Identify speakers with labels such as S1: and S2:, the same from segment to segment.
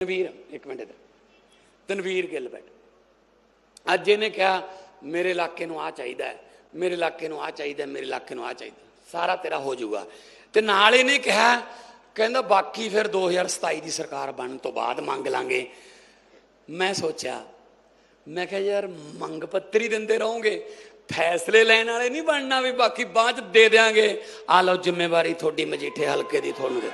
S1: ਤਨਵੀਰ, ਇੱਕ ਮਿੰਟ ਇਧਰ। ਤਨਵੀਰ ਗਿੱਲ ਬੈਠ। ਅੱਜ ਇਹਨੇ ਕਿਹਾ, ਮੇਰੇ ਇਲਾਕੇ ਨੂੰ ਆ ਚਾਹੀਦਾ ਹੈ, ਮੇਰੇ ਇਲਾਕੇ ਨੂੰ ਆ ਚਾਹੀਦਾ ਮੇਰੇ ਇਲਾਕੇ ਨੂੰ ਆ ਚਾਹੀਦਾ ਸਾਰਾ ਤੇਰਾ ਹੋ ਜਾਊਗਾ। ਤੇ ਨਾਲ ਇਹਨੇ ਕਿਹਾ, ਕਹਿੰਦਾ, ਬਾਕੀ ਫਿਰ 2027 ਦੀ ਸਰਕਾਰ ਬਣਨ ਤੋਂ ਬਾਅਦ ਮੰਗ ਲਾਂਗੇ। ਮੈਂ ਸੋਚਿਆ, ਮੈਂ ਕਿਹਾ, ਯਾਰ, ਮੰਗ ਪੱਤਰ ਦਿੰਦੇ ਰਹੋਗੇ। ਫੈਸਲੇ ਲੈਣ ਵਾਲੇ ਨਹੀਂ ਬਣਨਾ ਵੀ ਬਾਕੀ ਬਾਅਦ ਚ ਦੇ ਦਿਆਂਗੇ। ਆ ਲਓ, ਜ਼ਿੰਮੇਵਾਰੀ ਤੁਹਾਡੀ, ਮਜੀਠੇ ਹਲਕੇ ਦੀ ਤੁਹਾਨੂੰ ਦੇ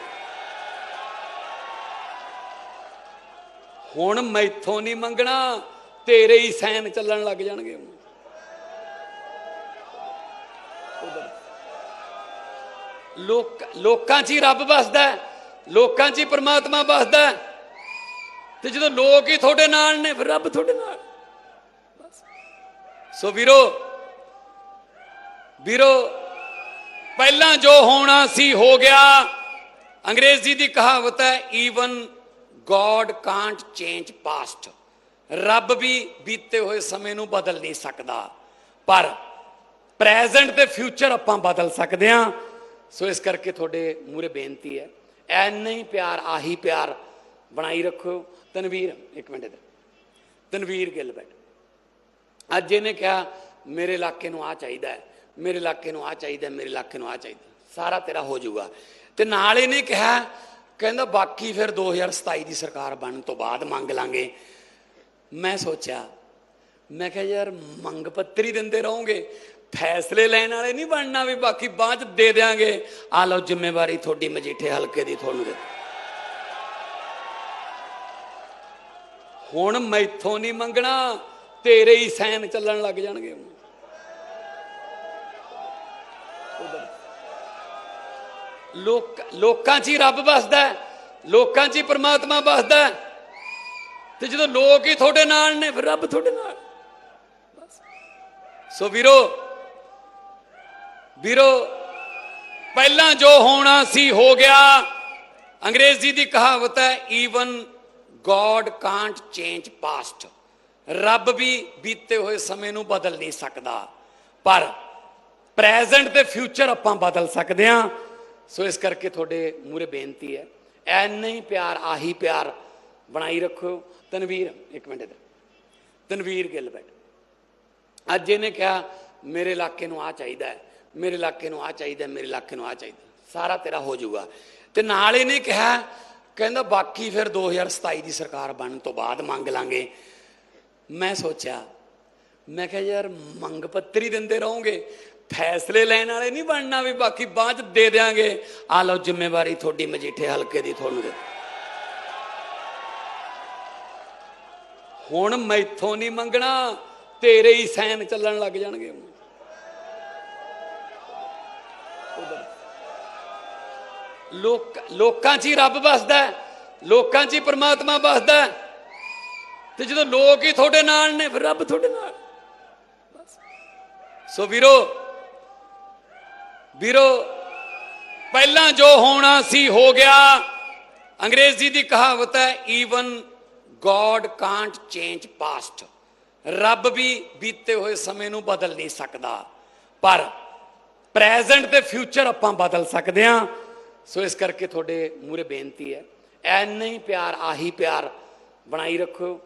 S1: ਹੁਣ ਮੈਥੋਂ ਨਹੀਂ ਮੰਗਣਾ, ਤੇਰੇ ਹੀ ਸੈਨ ਚੱਲਣ ਲੱਗ ਜਾਣਗੇ। ਲੋਕ ਲੋਕਾਂ 'ਚ ਹੀ ਰੱਬ ਵਸਦਾ ਲੋਕਾਂ 'ਚ ਹੀ ਪਰਮਾਤਮਾ ਵਸਦਾ ਤੇ ਜਦੋਂ ਲੋਕ ਹੀ ਤੁਹਾਡੇ ਨਾਲ ਨੇ, ਫਿਰ ਰੱਬ ਤੁਹਾਡੇ ਨਾਲ। ਸੋ ਵੀਰੋ ਵੀਰੋ, ਪਹਿਲਾਂ ਜੋ ਹੋਣਾ ਸੀ ਹੋ ਗਿਆ। ਅੰਗਰੇਜ਼ੀ ਦੀ ਕਹਾਵਤ ਹੈ even god can't change past ਰੱਬ ਵੀ ਬੀਤੇ ਹੋਏ ਸਮੇਂ ਨੂੰ ਬਦਲ ਨਹੀਂ ਸਕਦਾ। ਪਰ ਪ੍ਰੈਜ਼ੈਂਟ ਤੇ ਫਿਊਚਰ ਆਪਾਂ ਬਦਲ ਸਕਦੇ ਹਾਂ। ਸੋ ਇਸ ਕਰਕੇ ਤੁਹਾਡੇ ਮੂਰੇ ਬੇਨਤੀ ਹੈ, ਐਨਾ ਹੀ ਪਿਆਰ, ਆਹੀ ਪਿਆਰ ਬਣਾਈ ਰੱਖੋ। ਤਨਵੀਰ, ਇੱਕ ਮਿੰਟ ਇਧਰ। ਤਨਵੀਰ ਗਿੱਲ ਬੈਠ। ਅੱਜ ਇਹਨੇ ਕਿਹਾ, ਮੇਰੇ ਇਲਾਕੇ ਨੂੰ ਆ ਚਾਹੀਦਾ ਹੈ, ਮੇਰੇ ਇਲਾਕੇ ਨੂੰ ਆ ਚਾਹੀਦਾ ਮੇਰੇ ਇਲਾਕੇ ਨੂੰ ਆ ਚਾਹੀਦਾ ਸਾਰਾ ਤੇਰਾ ਹੋ ਜਾਊਗਾ। ਤੇ ਨਾਲ ਇਹਨੇ ਕਿਹਾ ਕਹਿੰਦਾ, ਬਾਕੀ ਫਿਰ 2027 ਦੀ ਸਰਕਾਰ ਬਣਨ ਤੋਂ ਬਾਅਦ ਮੰਗ ਲਾਂਗੇ। ਮੈਂ ਸੋਚਿਆ, ਮੈਂ ਕਿਹਾ, ਯਾਰ, ਮੰਗ ਪੱਤਰ ਦਿੰਦੇ ਰਹੋਗੇ। ਫੈਸਲੇ ਲੈਣ ਵਾਲੇ ਨਹੀਂ ਬਣਨਾ ਵੀ, ਬਾਕੀ ਬਾਅਦ ਦੇ ਦਿਆਂਗੇ। ਆ ਲਓ, ਜ਼ਿੰਮੇਵਾਰੀ ਤੁਹਾਡੀ, ਮਜੀਠੇ ਹਲਕੇ ਦੀ ਤੁਹਾਨੂੰ ਦੇ ਹੁਣ ਮੈਥੋਂ ਨਹੀਂ ਮੰਗਣਾ, ਤੇਰੇ ਹੀ ਸੈਨ ਚੱਲਣ ਲੱਗ ਜਾਣਗੇ। ਲੋਕ ਲੋਕਾਂ 'ਚ ਹੀ ਰੱਬ ਵੱਸਦਾ ਲੋਕਾਂ 'ਚ ਹੀ ਪ੍ਰਮਾਤਮਾ ਵਸਦਾ ਤੇ ਜਦੋਂ ਲੋਕ ਹੀ ਤੁਹਾਡੇ ਨਾਲ ਨੇ, ਫਿਰ ਰੱਬ ਤੁਹਾਡੇ ਨਾਲ। ਸੋ ਵੀਰੋ ਵੀਰੋ, ਪਹਿਲਾਂ ਜੋ ਹੋਣਾ ਸੀ ਹੋ ਗਿਆ। ਅੰਗਰੇਜ਼ੀ ਦੀ ਕਹਾਵਤ ਹੈ even god can't change past ਰੱਬ ਵੀ ਬੀਤੇ ਹੋਏ ਸਮੇਂ ਨੂੰ ਬਦਲ ਨਹੀਂ ਸਕਦਾ। ਪਰ ਪ੍ਰੈਜ਼ੈਂਟ ਤੇ ਫਿਊਚਰ ਆਪਾਂ ਬਦਲ ਸਕਦੇ ਹਾਂ। ਸੋ ਇਸ ਕਰਕੇ ਤੁਹਾਡੇ ਮੂਰੇ ਬੇਨਤੀ ਹੈ, ਐਨਾ ਹੀ ਪਿਆਰ, ਆਹੀ ਪਿਆਰ ਬਣਾਈ ਰੱਖੋ। ਤਨਵੀਰ, ਇੱਕ ਮਿੰਟ ਇਧਰ। ਤਨਵੀਰ ਗਿੱਲ ਬੈਠ। ਅੱਜ ਇਹਨੇ ਕਿਹਾ, ਮੇਰੇ ਇਲਾਕੇ ਨੂੰ ਆ ਚਾਹੀਦਾ ਹੈ, ਮੇਰੇ ਇਲਾਕੇ ਨੂੰ ਆ ਚਾਹੀਦਾ ਮੇਰੇ ਇਲਾਕੇ ਨੂੰ ਆ ਚਾਹੀਦਾ ਸਾਰਾ ਤੇਰਾ ਹੋ ਜਾਊਗਾ। ਤੇ ਨਾਲ ਇਹਨੇ ਕਿਹਾ, ਕਹਿੰਦਾ, ਬਾਕੀ ਫਿਰ 2027 ਦੀ ਸਰਕਾਰ ਬਣਨ ਤੋਂ ਬਾਅਦ ਮੰਗ ਲਾਂਗੇ। ਮੈਂ ਸੋਚਿਆ, ਮੈਂ ਕਿਹਾ, ਯਾਰ, ਮੰਗ ਪੱਤਰ ਹੀ ਦਿੰਦੇ ਰਹੋਗੇ ਫੈਸਲੇ ਲੈਣ ਵਾਲੇ ਨਹੀਂ ਬਣਨਾ ਵੀ ਬਾਕੀ ਬਾਅਦ ਚ ਦੇ ਦਿਆਂਗੇ। ਆ ਲਓ ਜ਼ਿੰਮੇਵਾਰੀ ਤੁਹਾਡੀ, ਮਜੀਠੇ ਹਲਕੇ ਦੀ ਤੁਹਾਨੂੰ ਦੇ ਹੁਣ ਮੈਥੋਂ ਨਹੀਂ ਮੰਗਣਾ, ਤੇਰੇ ਹੀ ਸੈਨ ਚੱਲਣ ਲੱਗ ਜਾਣਗੇ। ਲੋਕ, ਲੋਕਾਂ 'ਚ ਹੀ ਰੱਬ ਵਸਦਾ ਲੋਕਾਂ 'ਚ ਹੀ ਪਰਮਾਤਮਾ ਵਸਦਾ ਤੇ ਜਦੋਂ ਲੋਕ ਹੀ ਤੁਹਾਡੇ ਨਾਲ ਨੇ, ਫਿਰ ਰੱਬ ਤੁਹਾਡੇ ਨਾਲ। ਸੋ ਵੀਰੋ ਵੀਰੋ, ਪਹਿਲਾਂ ਜੋ ਹੋਣਾ ਸੀ ਹੋ ਗਿਆ। ਅੰਗਰੇਜ਼ੀ ਦੀ ਕਹਾਵਤ ਹੈ even god can't change past ਰੱਬ ਵੀ ਬੀਤੇ ਹੋਏ ਸਮੇਂ ਨੂੰ ਬਦਲ ਨਹੀਂ ਸਕਦਾ। ਪਰ ਪ੍ਰੈਜ਼ੈਂਟ ਤੇ ਫਿਊਚਰ ਆਪਾਂ ਬਦਲ ਸਕਦੇ ਹਾਂ। ਸੋ ਇਸ ਕਰਕੇ ਤੁਹਾਡੇ ਮੂਰੇ ਬੇਨਤੀ ਹੈ, ਐਨਾ ਹੀ ਪਿਆਰ, ਆਹੀ ਪਿਆਰ ਬਣਾਈ ਰੱਖੋ।